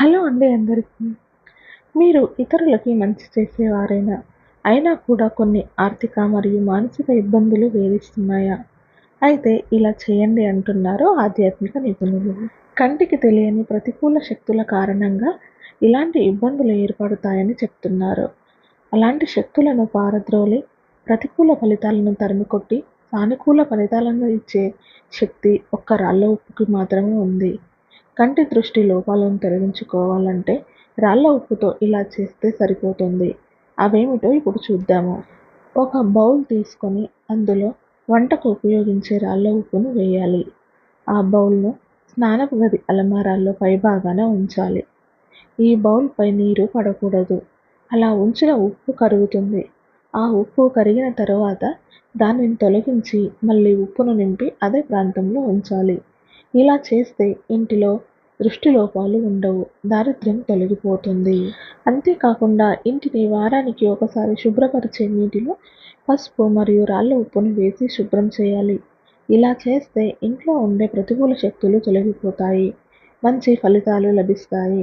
Hello అండి అందరికీ. మీరు ఇతరులకి మంచి చేసేవారైనా అయినా కూడా కొన్ని ఆర్థిక మరియు మానసిక ఇబ్బందులు వేధిస్తున్నాయా? అయితే ఇలా చేయండి అంటున్నారు ఆధ్యాత్మిక నిపుణులు. కంటికి తెలియని ప్రతికూల శక్తుల కారణంగా ఇలాంటి ఇబ్బందులు ఏర్పడతాయని చెప్తున్నారు. అలాంటి శక్తులను పారద్రోలి ప్రతికూల ఫలితాలను తరిమికొట్టి సానుకూల ఫలితాలను ఇచ్చే శక్తి ఒక్క రాళ్ళ ఉప్పుకి మాత్రమే ఉంది. కంటి దృష్టి లోపాలను తొలగించుకోవాలంటే రాళ్ళ ఉప్పుతో ఇలా చేస్తే సరిపోతుంది. అవేమిటో ఇప్పుడు చూద్దాము. ఒక బౌల్ తీసుకొని అందులో వంటకు ఉపయోగించే రాళ్ళ ఉప్పును వేయాలి. ఆ బౌల్ను స్నానపు గది అలమారాల్లో పైభాగాన ఉంచాలి. ఈ బౌల్పై నీరు పడకూడదు. అలా ఉంచిన ఉప్పు కరుగుతుంది. ఆ ఉప్పు కరిగిన తర్వాత దానిని తొలగించి మళ్ళీ ఉప్పును నింపి అదే ప్రాంతంలో ఉంచాలి. ఇలా చేస్తే ఇంటిలో దృష్టి లోపాలు ఉండవు. దారిద్ర్యం తొలగిపోతుంది. అంతేకాకుండా ఇంటిని వారానికి ఒకసారి శుభ్రపరిచే నీటిలో పసుపు మరియు రాళ్ళ ఉప్పును వేసి శుభ్రం చేయాలి. ఇలా చేస్తే ఇంట్లో ఉండే ప్రతికూల శక్తులు తొలగిపోతాయి. మంచి ఫలితాలు లభిస్తాయి.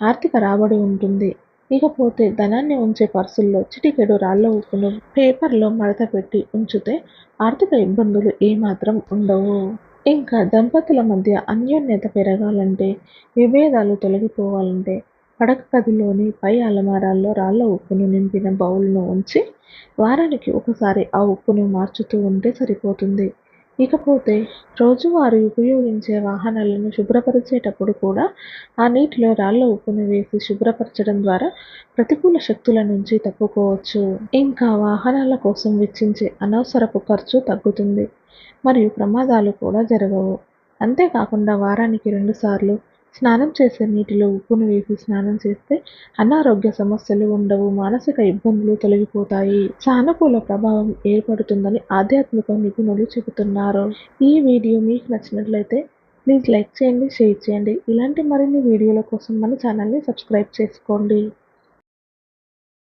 ఆర్థిక రాబడి ఉంటుంది. ఇకపోతే ధనాన్ని ఉంచే పర్సుల్లో చిటికెడు రాళ్ళ ఉప్పును పేపర్లో మడత పెట్టి ఉంచితే ఆర్థిక ఇబ్బందులు ఏమాత్రం ఉండవు. ఇంకా దంపతుల మధ్య అన్యోన్యత పెరగాలంటే విభేదాలు తొలగిపోవాలంటే పడక గదిలోని పై అలమారాల్లో రాళ్ళ ఉప్పును నింపిన బౌల్ను ఉంచి వారానికి ఒకసారి ఆ ఉప్పును మార్చుతూ ఉంటే సరిపోతుంది. ఇకపోతే రోజువారీ ఉపయోగించే వాహనాలను శుభ్రపరిచేటప్పుడు కూడా ఆ నీటిలో రాళ్ళ ఉప్పును వేసి శుభ్రపరచడం ద్వారా ప్రతికూల శక్తుల నుంచి తప్పుకోవచ్చు. ఇంకా వాహనాల కోసం వెచ్చించే అనవసరపు ఖర్చు తగ్గుతుంది. మరియు ప్రమాదాలు కూడా జరగవు. అంతేకాకుండా వారానికి రెండుసార్లు స్నానం చేసే నీటిలో ఉప్పును వేసి స్నానం చేస్తే అనారోగ్య సమస్యలు ఉండవు మానసిక ఇబ్బందులు తొలగిపోతాయి. సానుకూల ప్రభావం ఏర్పడుతుందని ఆధ్యాత్మిక నిపుణులు చెబుతున్నారు. ఈ వీడియో మీకు నచ్చినట్లయితే ప్లీజ్ లైక్ చేయండి షేర్ చేయండి. ఇలాంటి మరిన్ని వీడియోల కోసం మన ఛానల్ని సబ్స్క్రైబ్ చేసుకోండి.